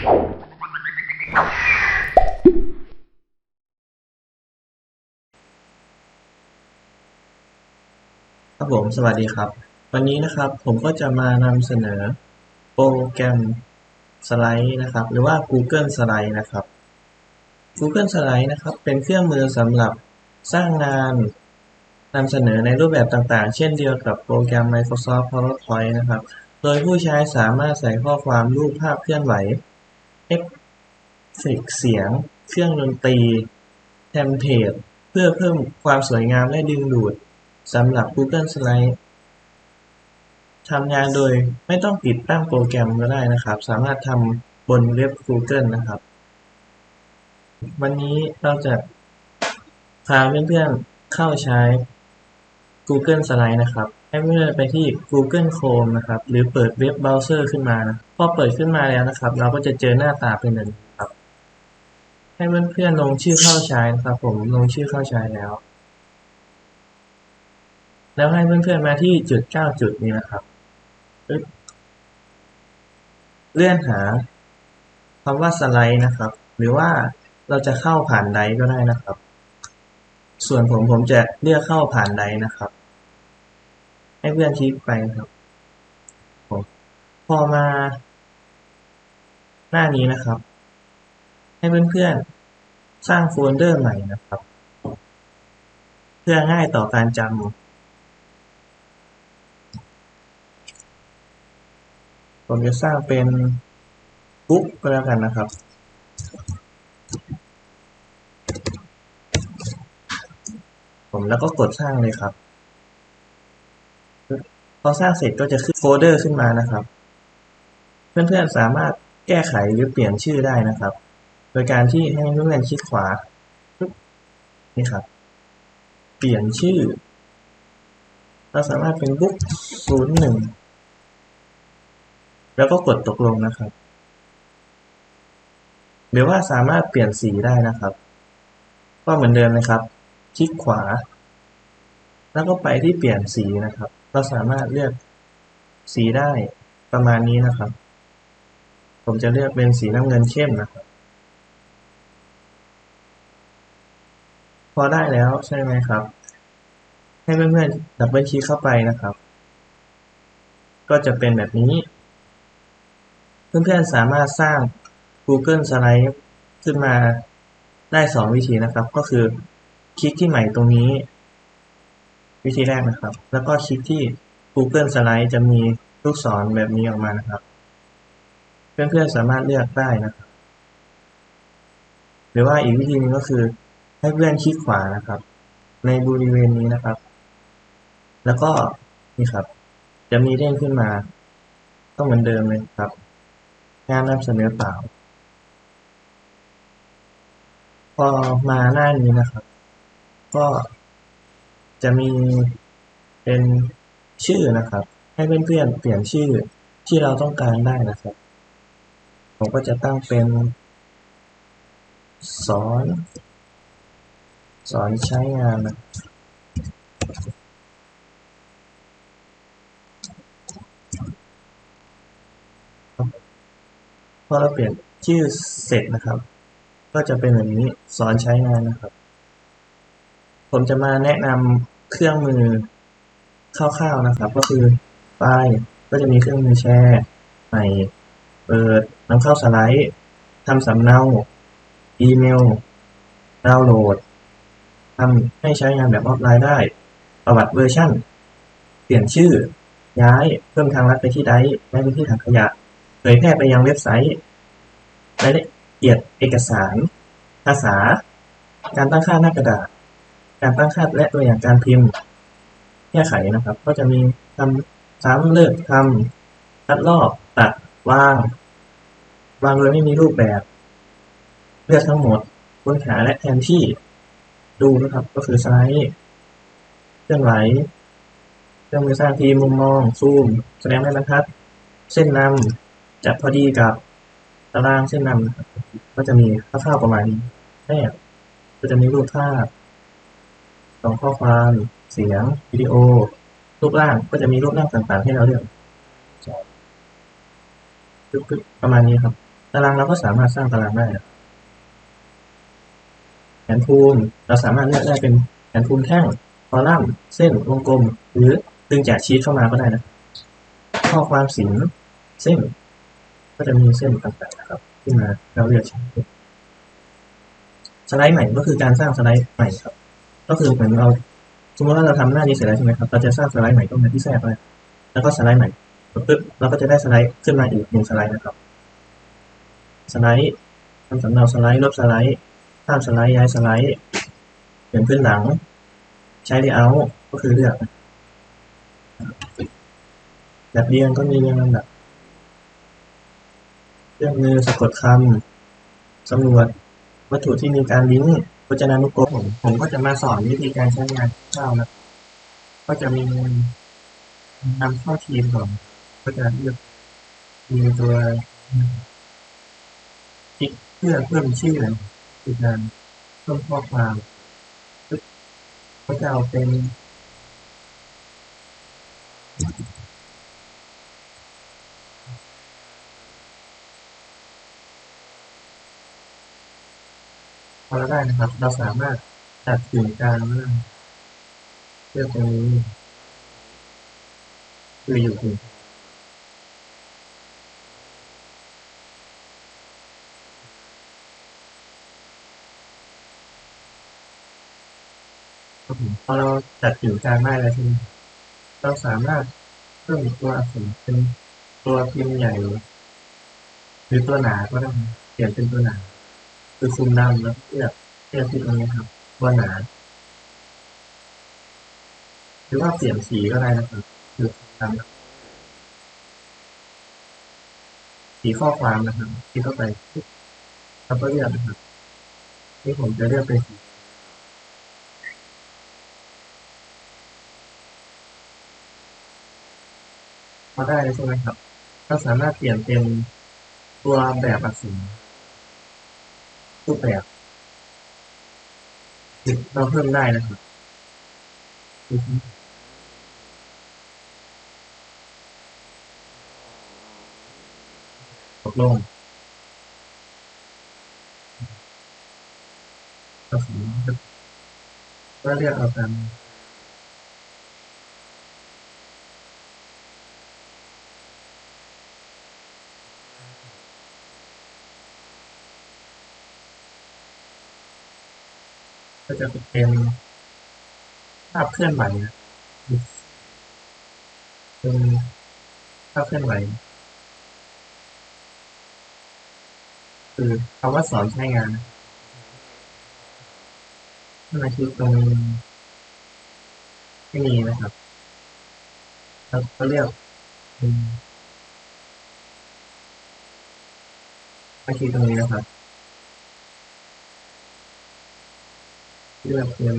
ครับผม สวัสดีครับ วันนี้นะครับผมก็จะมานำเสนอโปรแกรมสไลด์นะครับ หรือว่า Google Slide นะครับ Google Slide นะครับ เป็นเครื่องมือสำหรับสร้างงานนำเสนอในรูปแบบต่างๆ เช่นเดียวกับโปรแกรม Microsoft PowerPoint นะครับ โดยผู้ใช้สามารถใส่ข้อความรูปภาพเคลื่อนไหว เอฟเฟกเสียง เครื่องดนตรีเทมเพลตเพื่อเพิ่มความสวยงามและดึงดูดสำหรับ Google Slide ทำงานโดยไม่ต้องติดตั้งโปรแกรมก็ได้นะครับ สามารถทำบนเว็บ Google นะครับ วันนี้เราจะพาเพื่อนๆเข้าใช้ Google Slide นะครับ ให้เพื่อนไปที่ Google Chrome นะครับ หรือเปิดเว็บเบราว์เซอร์ขึ้นมานะพอเปิดขึ้นมาแล้วนะครับ เราก็จะเจอหน้าตาเป็นแบบนี้ครับ ให้เพื่อนๆลงชื่อเข้าใช้นะครับ ผมลงชื่อเข้าใช้แล้ว แล้วให้เพื่อนๆมาที่จุดเก้าจุดนี้นะครับ เลื่อนหาคำว่าสไลด์นะครับ หรือว่าเราจะเข้าผ่านไดร์ก็ได้นะครับ ส่วนผมผมจะเลือกเข้าผ่านไดร์นะครับ ให้เพื่อนคลิกไปครับพอมา หน้านี้นะครับ ให้เพื่อนๆสร้างโฟลเดอร์ใหม่นะครับ เพื่อง่ายต่อการจำผมจะสร้างเป็นบุ๊กก็แล้วกันนะครับ ผมแล้วก็กดสร้างเลยครับ พอสร้างเสร็จก็จะขึ้นโฟลเดอร์ขึ้นมานะครับ เพื่อนๆสามารถแก้ไขหรือเปลี่ยนชื่อได้นะครับ โดยการที่ให้เพื่อนๆคลิกขวานี่ครับ เปลี่ยนชื่อ เราสามารถเป็นบุ๊กศูนย์หนึ่งแล้วก็กดตกลงนะครับ หรือว่าสามารถเปลี่ยนสีได้นะครับ ก็เหมือนเดิมนะครับ คลิกขวา แล้วก็ไปที่เปลี่ยนสีนะครับ เราสามารถเลือกสีได้ประมาณนี้นะครับ ผมจะเลือกเป็นสีน้ำเงินเข้มนะครับ พอได้แล้วใช่ไหมครับ ให้เพื่อนๆดับเบิลคลิกเข้าไปนะครับ ก็จะเป็นแบบนี้ เพื่อนๆสามารถสร้าง Google Slide ขึ้นมาได้สองวิธีนะครับ ก็คือคลิกที่ใหม่ตรงนี้ วิธีแรกนะครับ แล้วก็คลิกที่ Google Slide จะมีลูกศรแบบนี้ออกมานะครับ เพื่อนๆสามารถเลือกได้นะครับ หรือว่าอีกวิธีหนึงก็คือให้เพื่อนคลิกขวานะครับ ในบริเวณนี้นะครับ แล้วก็นี่ครับ จะมีเด้งขึ้นมา ก็เหมือนเดิมเลยครับ งานนำเสนอเปล่า พอมาหน้านี้นะครับ ก็ จะมีเป็นชื่อนะครับ ให้เพื่อนๆเปลี่ยนชื่อที่เราต้องการได้นะครับ ผมก็จะตั้งเป็น สอน สอนใช้งานนะพอเราเปลี่ยนชื่อเสร็จนะครับ ก็จะเป็นแบบนี้สอนใช้งานนะครับ ผมจะมาแนะนำ เครื่องมือคร่าวๆนะครับ ก็คือไฟล์ก็จะมีเครื่องมือแชร์ใหม่เปิดนำเข้าสไลด์ทำสำเนา อีเมล ดาวน์โหลดทำให้ใช้งานแบบออฟไลน์ได้ ประวัติเวอร์ชันเปลี่ยนชื่อ ย้ายเพิ่มทางลัดไปที่ไดร์ย้ายไปที่ถังขยะเผยแพร่ไปยังเว็บไซต์รายละเอียดเอกสาร ภาษา การตั้งค่าหน้ากระดาษ การตั้งค่าและตัวอย่างการพิมพ์แก้ไขนะครับ ก็จะมีทำซ้ำเลิกทำคัดลอกตัดวาง วางโดยไม่มีรูปแบบ เลือกทั้งหมดค้นหาและแทนที่ดูนะครับ ก็คือสไลด์เคลื่อนไหวเครื่องมือสร้างทีมุมมองซูม แสดงแม่บรรทัด เส้นนำจับพอดีกับตารางเส้นนำนะครับก็จะมีคร่าวๆประมาณนี้แรกก็จะมีรูปภาพ สองข้อความ เสียง วิดีโอ รูปร่าง ก็จะมีรูปร่างต่างๆ ให้เราเลือกปึ๊บๆประมาณนี้ครับ ตารางเราก็สามารถสร้างตารางได้แผนภูมิเราสามารถเลือกได้เป็นแผนภูมิแท่ง คอลัมน์ เส้น วงกลม หรือดึงจากชีตเข้ามาก็ได้นะ ข้อความสินเส้น ก็จะมีเส้นต่างๆนะครับขึ้นมาเราเลือกใช้สไลด์ใหม่ก็คือการสร้างสไลด์ใหม่ครับ ก็คือเหมือนเราสมมติว่าเราทำหน้านี้เสร็จแล้วใช่ไหมครับเราจะสร้างสไลด์ใหม่ก็มาที่แทรกเลยแล้วก็สไลด์ใหม่ปึ๊บเราก็จะได้สไลด์ขึ้นมาอีกหนึ่งสไลด์นะครับ สไลด์ทำสำเนาสไลด์ลบสไลด์ข้ามสไลด์ย้ายสไลด์เปลี่ยนพื้นหลัง ใช้ layout ก็คือเลือกแบบเรียงก็มีเรียงลำดับเครื่องมือสะกดคำสำรวจวัตถุที่มีการลิงก์ จนานุกรมผมผมก็จะมาสอนวิธีการใช้งานคร่าวนะก็จะมีนำเข้าทีมก่อนก็จะเลือกมีตัวคลิกเพื่อเพิ่มชื่อคือการเพิ่มข้อความก็จะเอาเป็น พอเราได้นะครับ เราสามารถตัดถึงกลางได้เลือกตรงนี้คืออยู่ถึงพอเราตัดถึงกลางได้แล้วใช่ไหมเราสามารถเพิ่มตัวอักษรเป็นตัวพิมพ์ใหญ่หรือตัวหนาก็ได้เปลี่ยนเป็นตัวหนา คือคุมดำแล้วเลือกเลือกที่ตรงนี้ครับ ว่าหนา หรือว่าเปลี่ยนสีก็ได้นะครับคือตามสีข้อความนะครับ ที่เข้าไปแล้วก็เลือกนะครับนี่ผมจะเลือกเป็นสีพอได้ใช่ไหมครับ ก็สามารถเปลี่ยนเป็นตัวแบบอักษร รูปแบบเราเพิ่มได้นะครับตกลงก็สีก็เรียกเอาตาม ก็จะเป็นภาพเคลื่อนไหวนะเป็นภาพเคลื่อนไหวคือคำว่าสอนใช้งานถ้ามาคลิกตรงที่นี้นะครับแล้วก็เลือกมาคลิกตรงนี้นะครับ เลือกเป็น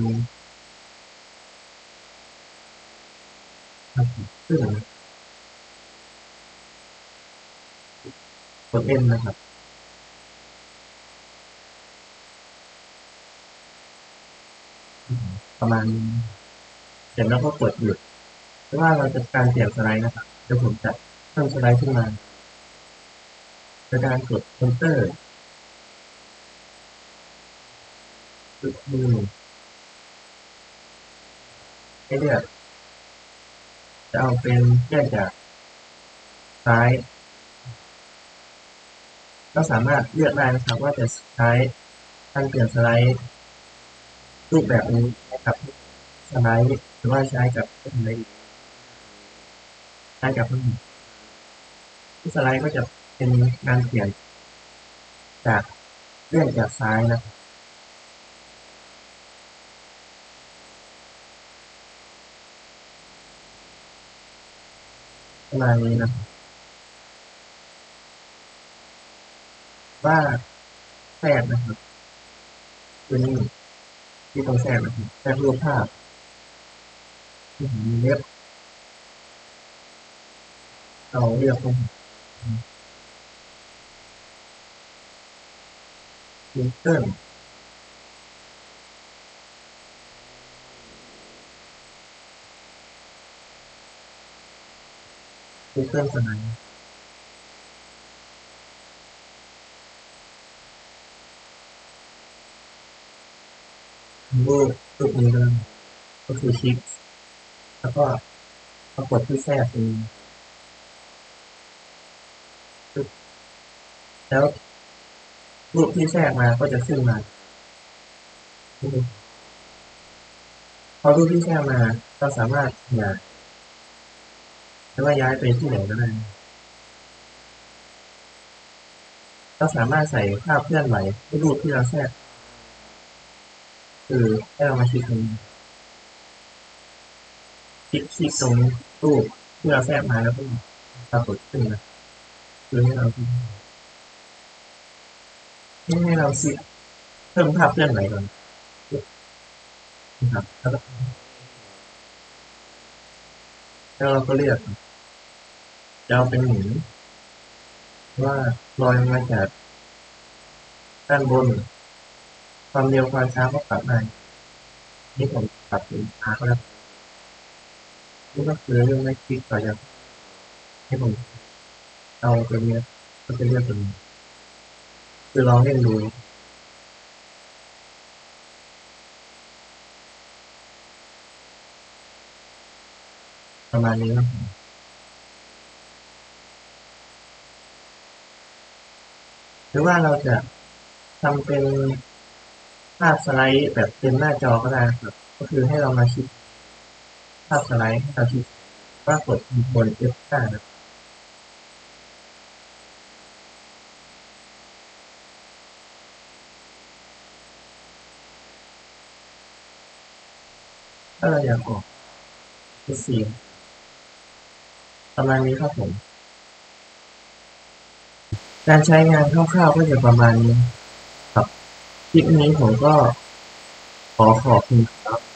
ซึ่งกดเล่นนะครับประมาณเสร็จแล้วก็กดหยุดเพราะว่าเราจะการเปลี่ยนสไลด์นะครับเดี๋ยวผมจะเพิ่มสไลด์ขึ้นมาโดยการกด enter จุดมือให้เลือกจะเอาเป็นแยกจากซ้ายก็สามารถเลือกได้นะครับว่าจะใช้การเปลี่ยนสไลด์รูปแบบนี้นะครับสไลด์หรือว่าใช้กับอะไรใช้กับที่สไลด์ก็จะเป็นการเปลี่ยนจากเลื่อนจากซ้ายนะประ มาณนี้นะว่าแทรกนะครับตัวนี้ที่ต้องแทรกนะครับแทรกรูปภาพที่ผมมีเล็บเราเรียกเป็นลิงเกิลลิ กูเกิลสไนเวอร์ตัวเองก็คือชิปแล้วก็ปรากฏที่แทรกเองแล้วรูปที่แทรกมาก็จะขึ้นมาพอรูปที่แทรกมาเราสามารถหา ยแล้วก็ย้ายไปที่ไหนก็ได้ก็สามารถใส่ภาพเคลื่อนไหวที่รูปที่เราแทรกคือให้เรามาคลิกตรงนี้คลิกคลิกตรงรูปที่เราแทรกมาแล้วก็ปรากฏขึ้นนะคือให้เราให้เราคลิกเพิ่มภาพเคลื่อนไหวก่อนนะครับ แล้วเราก็เลือกจะเอาเป็นหมุนว่าลอยมาจากด้านบน ความเร็วความช้าก็ปรับได้นี่ผมปรับเป็นช้าก็แล้วนี่ก็คือเรื่องไม่คลิกต่อจากให้ผมเอาตัวนี้ก็จะเลือกตัวนี้คือลองเล่นดู ประมาณนี้นะหรือว่าเราจะทำเป็นภาพสไลด์แบบเต็มหน้าจอก็ได้ครับก็คือให้เรามาคลิกภาพสไลด์ให้เราคลิกปรากฏบน F5 นะถ้าเราอยากออกเป็นสี ประมาณนี้ครับผม การใช้งานคร่าวๆก็จะประมาณนี้ ครับ คลิปนี้ผมก็ขอขอบคุณครับ